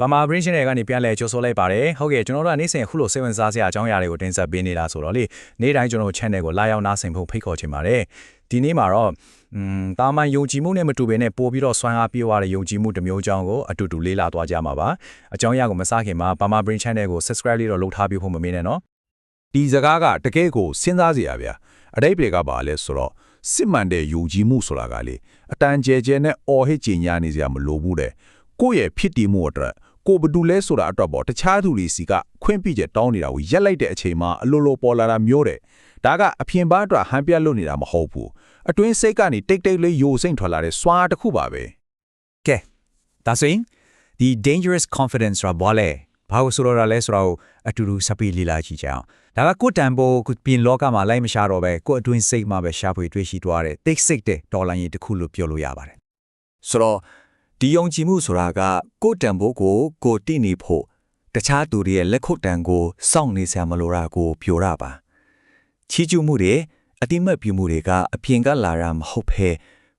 ပမာ brain channel ကနေပြန်လဲကြိုဆိုလိုက်ပါတယ်ဟုတ်ကဲ့ကျွန်တော်တို့ကနေ့စဉ်အခုလိုစိတ်ဝင်စားစရာအကြောင်းအရာတွေကိုတင်ဆက်ပေးနေတာဆိုတော့လေနေ့တိုင်းကျွန်တော်တို့ channel ကိုလာရောက်နားဆင်ဖို့ဖိတ်ခေါ်ချင်ပါတယ်ဒီနေ့မှာတော့อืมတာမန်ယုံကြည်မှုနဲ့မတူဘဲနဲ့ပို့ပြီးတော့ဆွမ်းအားပြေးသွားတဲ့ယုံကြည်မှုတစ်မျိုးအကြောင်းကိုအတူတူလေ့လာသွားကြမှာပါအကြောင်းအရာကိုမစခင်မှာပမာ brain channel ကို subscribe လေးတော့လုပ်ထားပြီးဖို့မမေ့နဲ့နော်ဒီစကားကတကယ်ကိုစဉ်းစားစရာဗျာအတိတ်တွေကပါလဲဆိုတော့စစ်မှန်တဲ့ယူကြည်မှုဆိုတာကလေအတန်ကျဲကျဲနဲ့အော်ဟစ်ကြင်ညာနေစရာမလိုဘူးတဲ့ကိုယ့်ရဲ့ဖြစ်တည်မှုအတွက် ကိုယ်ဘယ်သူလဲဆိုတာအတွက်ပေါ့တခြားသူတွေစီကခွင့်ပြချက်တောင်းနေတာကိုရက်လိုက်တဲ့အချိန်မှာအလိုလိုပေါ်လာတာမျိုးတဲ့ဒါကအဖျင်ပန်းအတွက်ဟန်ပြတ်လို့နေတာမဟုတ်ဘူးအတွင်းစိတ်ကနေတိတ်တိတ်လေးယိုစိမ့်ထွက်လာတဲ့စွာတစ်ခုပါပဲကဲဒါဆိုရင်ဒီ dangerous confidence ဆိုတာဘာလဲဘာလို့ဆိုတော့လဲဆိုတော့အတူတူစပီလီလာကြည့်ကြအောင်ဒါကကိုယ်တန်ဖိုးကိုပြင်လောကမှာလိုက်မရှာတော့ပဲကိုယ်အတွင်းစိတ်မှာပဲရှာဖွေတွေ့ရှိသွားတဲ့တိတ်ဆိတ်တဲ့ဒေါ်လာရင်းတစ်ခုလို့ပြောလို့ရပါတယ်ဆိုတော့ ဒီယုံကြည်မှုဆိုတာကကိုယ့်တန်ဖိုးကိုကိုယ်တည်နေဖို့တခြားသူတွေရဲ့လက်ခုပ်တန်ကိုစောင့်နေဆရာမလိုတာကိုပြောတာပါချီးကျူးမှုတွေအတိမတ်ပြုမှုတွေကအပြင်ကလာတာမဟုတ်ဘဲ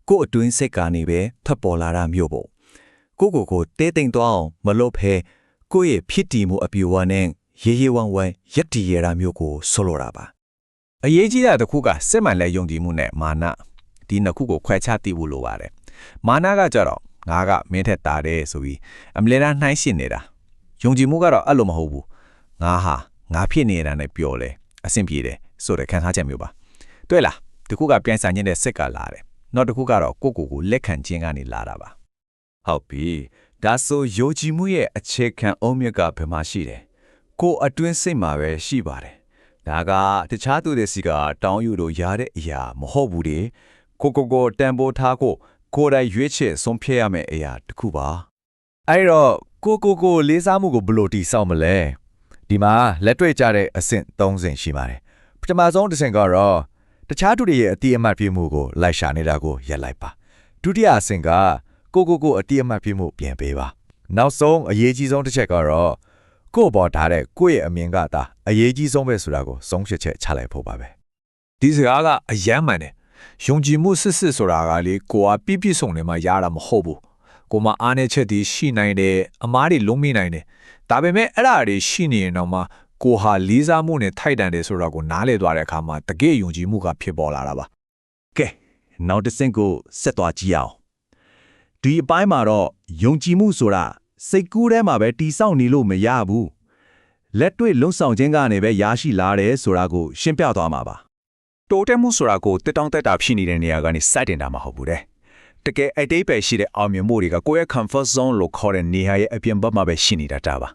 ကိုယ့်အတွင်းစိတ်ကနေပဲဖတ်ပေါ်လာတာမျိုးပေါ့ကိုယ့်ကိုယ်ကိုတဲတိမ်သွားအောင်မလုပ်ဘဲကိုယ့်ရဲ့ဖြစ်တည်မှုအပြည့်အဝနဲ့ရေးရေးဝမ်းဝမ်းရက်တည်ရတာမျိုးကိုဆိုလိုတာပါအရေးကြီးတာတစ်ခုကစစ်မှန်တဲ့ယုံကြည်မှုနဲ့မာနဒီနှစ်ခုကိုခွဲခြားသိဖို့လိုပါတယ်မာနကကြတော့ ငါကမင်းထက်တာတယ်ဆိုပြီးအမလဲတာနှိုင်းရှင်းနေတာယုံကြည်မှုကတော့အဲ့လိုမဟုတ်ဘူးငါဟာငါဖြစ်နေတာနဲ့ပျော်တယ်အဆင်ပြေတယ်ဆိုတဲ့ခံစားချက်မျိုးပါတွေ့လားတစ်ခုကပြန်ဆိုင်ခြင်းတဲ့စိတ်ကလာတယ်နောက်တစ်ခုကတော့ကိုယ့်ကိုယ်ကိုလက်ခံခြင်းကနေလာတာပါဟုတ်ပြီဒါဆိုယုံကြည်မှုရဲ့အခြေခံအုံးမြစ်ကဘယ်မှာရှိတယ်ကိုယ်အတွင်းစိတ်မှာပဲရှိပါတယ်ဒါကတခြားသူတွေစီကတောင်းယူလို့ရတဲ့အရာမဟုတ်ဘူးလေကိုကိုကိုတန်ဖိုးထားကို ကိုယ်တိုင်ရွေးချယ်ဆုံးဖြတ်ရမယ့်အရာတစ်ခုပါအဲ့တော့ကိုကိုကိုလေးစားမှုကိုဘယ်လိုတည်ဆောက်မလဲဒီမှာလက်တွေ့ကြတဲ့အဆင့်၃ဆင့်ရှိပါတယ်ပထမဆုံးတစ်ဆင့်ကတော့တခြားသူတွေရဲ့အတိအမှတ်ပြုမှုကိုလိုက်ရှာနေတာကိုရက်လိုက်ပါဒုတိယအဆင့်ကကိုကိုကိုအတိအမှတ်ပြုမှုပြင်ပေးပါနောက်ဆုံးအရေးကြီးဆုံးတစ်ချက်ကတော့ကိုယ့်ဘော်ထားတဲ့ကိုယ့်ရဲ့အမြင်ကသာအရေးကြီးဆုံးပဲဆိုတာကိုဆုံးဖြတ်ချက်ချလိုက်ဖို့ပါပဲဒီစကားကအယမ်းမှန်တယ် ယုံကြည်မှုစစ်စစ်ဆိုတာကလေကိုကပြည့်ပြည့်စုံနေမှရတာမဟုတ်ဘူးကိုမအားနေချက်ဒီရှိနိုင်တယ်အမားတွေလုံးမိနိုင်တယ်ဒါပေမဲ့အဲ့ဒါတွေရှိနေရင်တော့မှကိုဟာလေးစားမှုနဲ့ထိုက်တန်တယ်ဆိုတော့ကိုနားလေသွားတဲ့အခါမှာတကယ့်ယုံကြည်မှုကဖြစ်ပေါ်လာတာပါကဲနောက်တစ်ဆင့်ကိုဆက်သွားကြည့်အောင်ဒီအပိုင်းမှာတော့ယုံကြည်မှုဆိုတာစိတ်ကူးထဲမှာပဲတီးဆောက်နေလို့မရဘူးလက်တွေ့လုံဆောင်ခြင်းကနေပဲရရှိလာတယ်ဆိုတာကိုရှင်းပြသွားမှာပါ တိုးတက်မှုဆိုတာကိုတက်တောင့်တက်တာဖြစ်နေတဲ့နေရာကနေစိုက်တင်တာမဟုတ်ဘူးတဲ့တကယ်အတိတ်ပဲရှိတဲ့အောင်မြင်မှုတွေကကိုယ့်ရဲ့ comfort zone လို့ခေါ်တဲ့နေရာရဲ့အပြင်ဘက်မှာပဲရှိနေတာတာပါ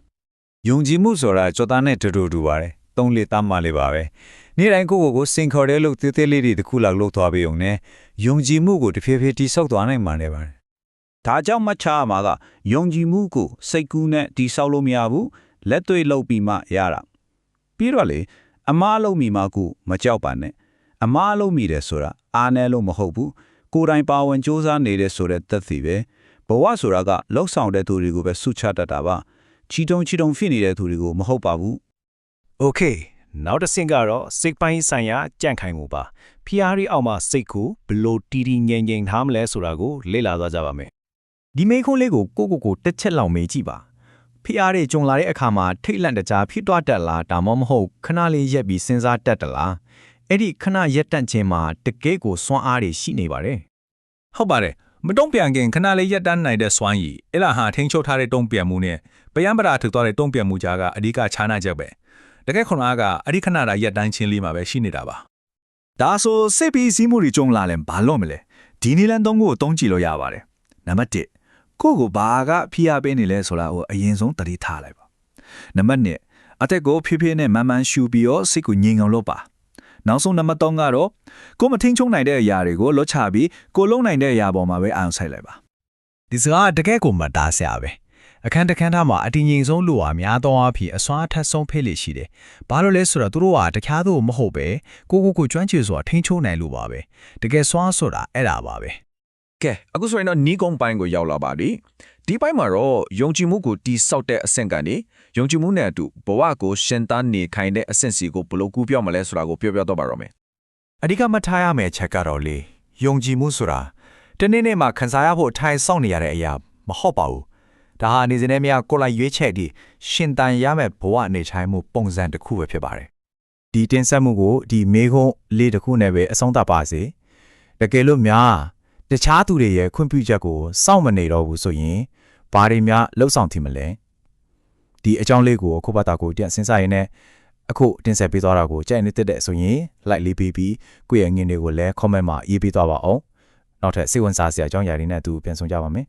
ယုံကြည်မှုဆိုတာကြောသားနဲ့တူတူတူပါတယ်သုံးလေးသားမလေးပါပဲနေ့တိုင်းကိုယ့်ကိုယ်ကိုစင်ခေါ်တဲ့လို့သေးသေးလေးတွေတစ်ခုလောက်လှုပ်သွားပြီးုံနဲ့ယုံကြည်မှုကိုတစ်ဖြည်းဖြည်းတိဆောက်သွားနိုင်မှာလည်းပါတယ်ဒါကြောင့်မှတ်ချရမှာကယုံကြည်မှုကိုစိတ်ကူးနဲ့တီးဆောက်လို့မရဘူးလက်တွေ့လုပ်ပြီးမှရတာပြီးတော့လေအမားလုပ်မိမှကိုမကြောက်ပါနဲ့ အမားလုံးမိတယ်ဆိုတာအားနဲ့လို့မဟုတ်ဘူးကိုယ်တိုင်ပါဝင်စူးစမ်းနေတဲ့ဆိုတဲ့သက်သေပဲဘဝဆိုတာကလှုပ်ဆောင်တဲ့သူတွေကိုပဲဆုချတတ်တာပါချီတုံချီတုံဖြစ်နေတဲ့သူတွေကိုမဟုတ်ပါဘူး Okay နောက်တစ်ဆင့်ကတော့စိတ်ပိုင်းဆိုင်ရာကြံ့ခိုင်မှုပါ PRI အောက်မှာစိတ်ကိုဘလို့တီတီငြိမ်ငြိမ်ထားမလဲဆိုတာကိုလေ့လာသွားကြပါမယ်ဒီမိခွန်းလေးကိုကိုကိုကိုတစ်ချက်လောက်မေးကြည့်ပါ PR တွေဂျုံလာတဲ့အခါမှာထိတ်လန့်တကြားဖြစ်သွားတတ်လားဒါမှမဟုတ်ခဏလေးရက်ပြီးစဉ်းစားတတ်တလား အဲ့ဒီခဏရက်တန့်ခြင်းမှာတကယ့်ကိုစွမ်းအားတွေရှိနေပါတယ်ဟုတ်ပါတယ်မတုံ့ပြန်ခင်ခဏလေးရက်တန်းနိုင်တဲ့စွမ်းရည်အဲ့ဒါဟာထိန်းချုပ်ထားတဲ့တုံ့ပြန်မှုနဲ့ပယံပရာထုတ်သွားတဲ့တုံ့ပြန်မှုကြားကအဓိကခြားနာချက်ပဲတကယ်ခွန်အားကအဓိခဏတာရက်တန်းချင်းလေးမှာပဲရှိနေတာပါဒါဆိုစိတ်ပြီးစည်းမှုတွေကြုံလာရင်ဘာလို့မလဲဒီနီလန်သုံးကိုသုံးကြည့်လို့ရပါတယ်နံပါတ်1ကိုယ့်ကိုဘာကဖိအားပေးနေလဲဆိုတာကိုအရင်ဆုံးသတိထားလိုက်ပါနံပါတ်2အသက်ကိုဖြည်းဖြည်းနဲ့မန်မှန်ရှူပြီးတော့စိတ်ကိုငြိမ်အောင်လုပ်ပါ နောက်ဆုံးနံပါတ်3ကတော့ကိုယ်မထင်းချုံနိုင်တဲ့အရာတွေကိုလွတ်ချပြီးကိုယ်လုံးနိုင်တဲ့အရာပေါ်မှာပဲအာရုံစိုက်လိုက်ပါဒီစကားကတကယ့်ကိုမတားဆရာပဲအခန်းတစ်ခန်းသားမှာအတင်ငိမ်ဆုံးလူဟာများသောအားဖြင့်အစွမ်းအထက်ဆုံးဖိလေရှိတယ်။ဘာလို့လဲဆိုတော့သူတို့ကတခြားသူမဟုတ်ပဲကိုကိုကိုကျွမ်းကျင်စွာထိန်းချုပ်နိုင်လို့ပါပဲ။တကယ်စွမ်းဆိုတာအဲ့ဒါပါပဲ ကဲအခုဆိုရင်တော့နီးကုန်းပိုင်းကိုရောက်လာပါပြီဒီပိုင်းမှာတော့ယုံကြည်မှုကိုတိဆောက်တဲ့အဆင့်ကနေယုံကြည်မှုနဲ့အတူဘဝကိုရှင်သန်နေခိုင်တဲ့အဆင့်စီကိုဘယ်လိုကူးပြောင်းမလဲဆိုတာကိုပြောပြတော့ပါတော့မယ်အဓိကမှတ်ထားရမယ့်ချက်ကတော့လေယုံကြည်မှုဆိုတာတနေ့နေ့မှာခံစားရဖို့အထိုင်ဆောင်နေရတဲ့အရာမဟုတ်ပါဘူးဒါဟာနေစဉ်နဲ့မြကိုလိုက်ရွေးချက်ဒီရှင်တန်ရမဲ့ဘဝအနေချိုင်းမှုပုံစံတစ်ခုပဲဖြစ်ပါတယ်ဒီတင်ဆက်မှုကိုဒီမေခွန်းလေးတစ်ခုနဲ့ပဲအဆုံးသတ်ပါစေတကယ်လို့များ တခြားသူတွေရဲ့ခွင့်ပြုချက်ကိုစောင့်မနေတော့ဘူးဆိုရင်ဘာတွေများလှုပ်ဆောင်ထင်မလဲဒီအကြောင်းလေးကိုခုဘတ်တာကိုပြန်စဉ်းစားရင်းနဲ့အခုတင်ဆက်ပေးသွားတာကိုကြိုက်နေတဲ့ဆိုရင် like လေးပေးပြီးကိုယ့်ရဲ့ငင်းတွေကိုလည်း comment မှာရေးပေးသွားပါအောင်နောက်ထပ်စိတ်ဝင်စားစရာအကြောင်းအရာတွေနဲ့အတူပြန်ဆောင်ကြပါမယ်